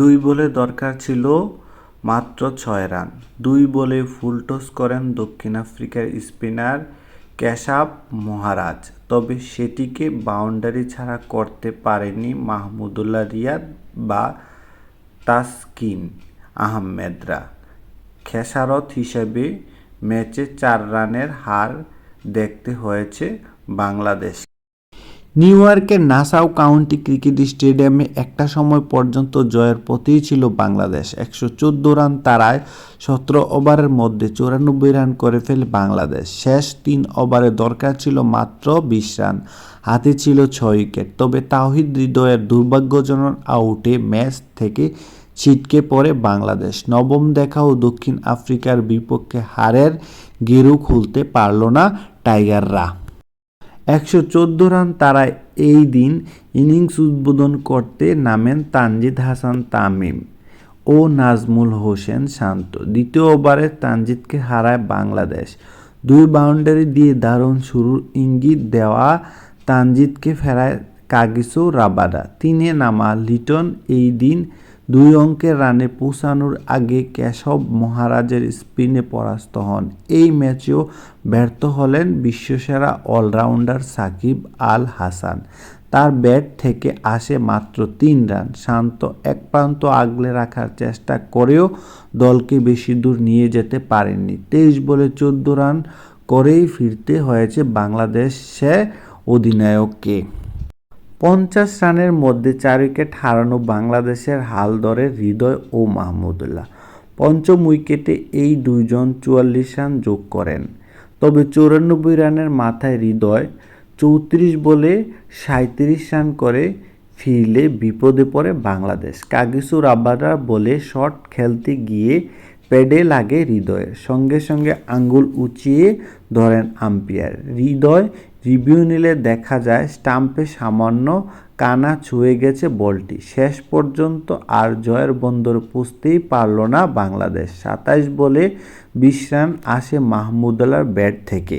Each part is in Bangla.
দুই বলে দরকার ছিল মাত্র ছয় রান। দুই বলে ফুল টস করেন দক্ষিণ আফ্রিকার স্পিনার কেশাব মহারাজ। তবে সেটিকে বাউন্ডারি ছাড়া করতে পারেনি মাহমুদুল্লাহ রিয়াদ বা তাসকিন আহমেদরা। খেসারত হিসেবে ম্যাচে চার রানের হার দেখতে হয়েছে বাংলাদেশ নিউ ইয়র্কের নাসাউ কাউন্টি ক্রিকেট স্টেডিয়ামে একটা সময় পর্যন্ত জয়ের পথেই ছিল বাংলাদেশ। একশো চোদ্দ রান তারায় সতেরো ওভারের মধ্যে চুরানব্বই রান করে ফেলে বাংলাদেশ। শেষ তিন ওভারে দরকার ছিল মাত্র বিশ রান, হাতে ছিল ছয় উইকেট। তবে তাহিদ হৃদয়ের দুর্ভাগ্যজনক আউটে ম্যাচ থেকে ছিটকে পড়ে বাংলাদেশ। নবম দেখাও দক্ষিণ আফ্রিকার বিপক্ষে হারের গেরু খুলতে পারল না টাইগাররা। একশো চোদ্দ রান তারা এই দিন ইনিংস উদ্বোধন করতে নামেন তানজিদ হাসান তামিম ও নাজমুল হোসেন শান্ত। দ্বিতীয় ওভারে তানজিদকে হারায় বাংলাদেশ। দুই বাউন্ডারি দিয়ে দারুণ শুরুর ইঙ্গিত দেওয়া তানজিদকে ফেরায় কাগিসো রাবাদা তিনে নামা লিটন এই দিন দুই অঙ্কের রানে পৌঁছানোর আগে কেশব মহারাজের স্পিনে পরাস্ত হন। এই ম্যাচেও ব্যর্থ হলেন বিশ্বসেরা অলরাউন্ডার সাকিব আল হাসান। তার ব্যাট থেকে আসে মাত্র তিন রান। শান্ত এক প্রান্ত আগলে রাখার চেষ্টা করেও দলকে বেশি দূর নিয়ে যেতে পারেননি। তেইশ বলে চোদ্দ রান করেই ফিরতে হয়েছে বাংলাদেশে অধিনায়ককে। পঞ্চাশ রানের মধ্যে চার উইকেট হারানো বাংলাদেশের হাল হৃদয় ও মাহমুদুল্লাহ পঞ্চম উইকেটে এই দুইজন চুয়াল্লিশ রান যোগ করেন। তবে চৌরানব্বই রানের মাথায় হৃদয়, চৌত্রিশ বলে সাঁত্রিশ রান করে ফিরলে বিপদে পড়ে বাংলাদেশ। কাগিসু রাবাডা বলে, শট খেলতে গিয়ে প্যাডে লাগে হৃদয়ের সঙ্গে সঙ্গে আঙ্গুল উঁচিয়ে ধরেন আম্পায়ার। হৃদয় রিভিউ নিলে দেখা যায়, স্টাম্পে সামান্য কানা ছুঁয়ে গেছে বলটি। শেষ পর্যন্ত আর জয়ের বন্দর পুষতেই পারল না বাংলাদেশ। সাতাইশ বলে বিশ রান আসে মাহমুদুল্লার ব্যাট থেকে।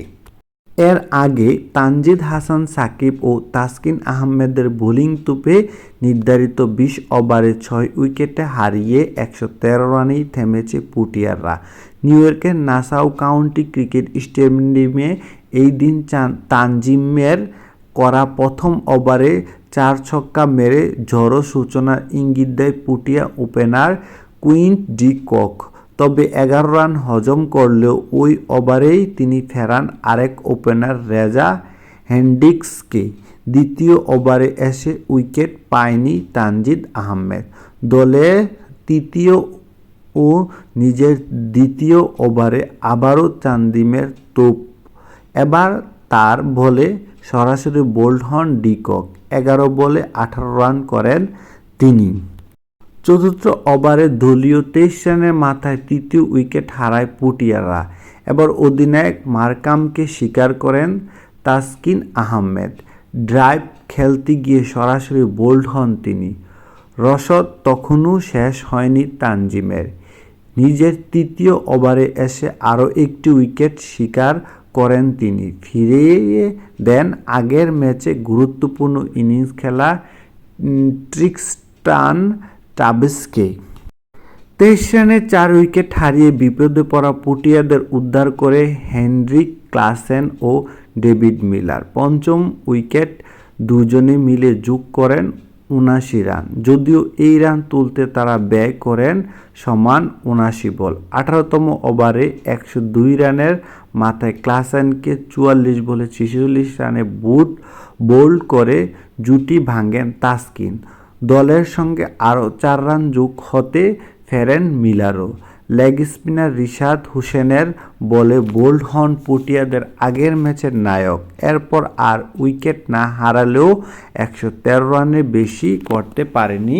এর আগে তানজিদ হাসান সাকিব ও তাসকিন আহমেদের বোলিং তুপে নির্ধারিত বিশ ওভারে ছয় উইকেটে হারিয়ে একশো তেরো রানেই থেমেছে পুটিয়াররা। নিউ ইয়র্কের নাসাউ কাউন্টি ক্রিকেট স্টেডিয়ামে এই দিন তানজিমের করা প্রথম ওভারে চার ছক্কা মেরে ঝড়ো সূচনার ইঙ্গিত দেয় Protea opener Quinton de Kock. তবে এগারো রান হজম করলেও ওই ওভারেই তিনি ফেরান আরেক ওপেনার রেজা হ্যান্ডিক্সকে দ্বিতীয় ওভারে এসে উইকেট পায়নি তানজিদ আহমেদ। দলে তৃতীয় ও নিজের দ্বিতীয় ওভারে আবারও চান্দিমের তোপ। এবার তার বলে সরাসরি বোল্ড হন ডিকক। এগারো বলে আঠারো রান করেন তিনি। চতুর্থ ওভারে দলীয় তেইশ রানের মাথায় তৃতীয় উইকেট হারায় পুটিয়ারা। এবার অধিনায়ক মার্কামকে স্বীকার করেন তাসকিন আহমেদ। ড্রাইভ খেলতে গিয়ে সরাসরি বোল্ড হন তিনি। রসদ তখনও শেষ হয়নি তানজিমের। নিজের তৃতীয় ওভারে এসে আরও একটি উইকেট শিকার করেন তিনি। ফিরিয়ে দেন আগের ম্যাচে গুরুত্বপূর্ণ ইনিংস খেলা ট্রিক্সটান টাবিসকে তেইশ রানে চার উইকেট হারিয়ে বিপদে পড়া পুটিয়াদের উদ্ধার করে হেনরিক ক্লাসেন ও ডেভিড মিলার। পঞ্চম উইকেট দুজনে মিলে যোগ করেন উনাশি রান। যদিও এই রান তুলতে তারা ব্যয় করেন সমান উনাশি বল। আঠারোতম ওভারে একশো দুই রানের মাথায় ক্লাসেনকে চুয়াল্লিশ বলে ছেচল্লিশ রানে বুট বোল্ড করে জুটি ভাঙেন তাসকিন। দলের সঙ্গে আরও চার রান যোগ হতে ফেরেন মিলারও। লেগ স্পিনার রিশাদ হুসেনের বলে বোল্ড হন পুটিয়াদের আগের ম্যাচের নায়ক। এরপর আর উইকেট না হারালেও একশো তেরো রানের বেশি করতে পারেনি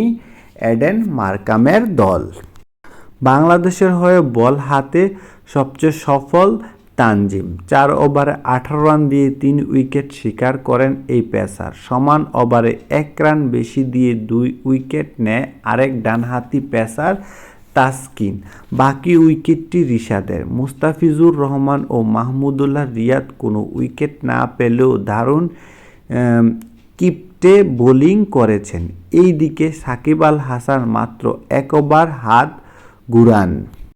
এডেন মার্কামের দল। বাংলাদেশের হয়ে বল হাতে সবচেয়ে সফল তানজিম, চার ওভারে আঠারো রান দিয়ে তিন উইকেট শিকার করেন এই পেসার। সমান ওভারে এক রান বেশি দিয়ে দুই উইকেট নেয় আরেক ডানহাতি পেসার তাসকিন। বাকি উইকেটটি রিশাদের। মুস্তাফিজুর রহমান ও মাহমুদুল্লাহ রিয়াদ কোনো উইকেট না পেলেও দারুণ কিপ্টে বোলিং করেছেন। এইদিকে সাকিব আল হাসান মাত্র একবার হাত ঘুরান।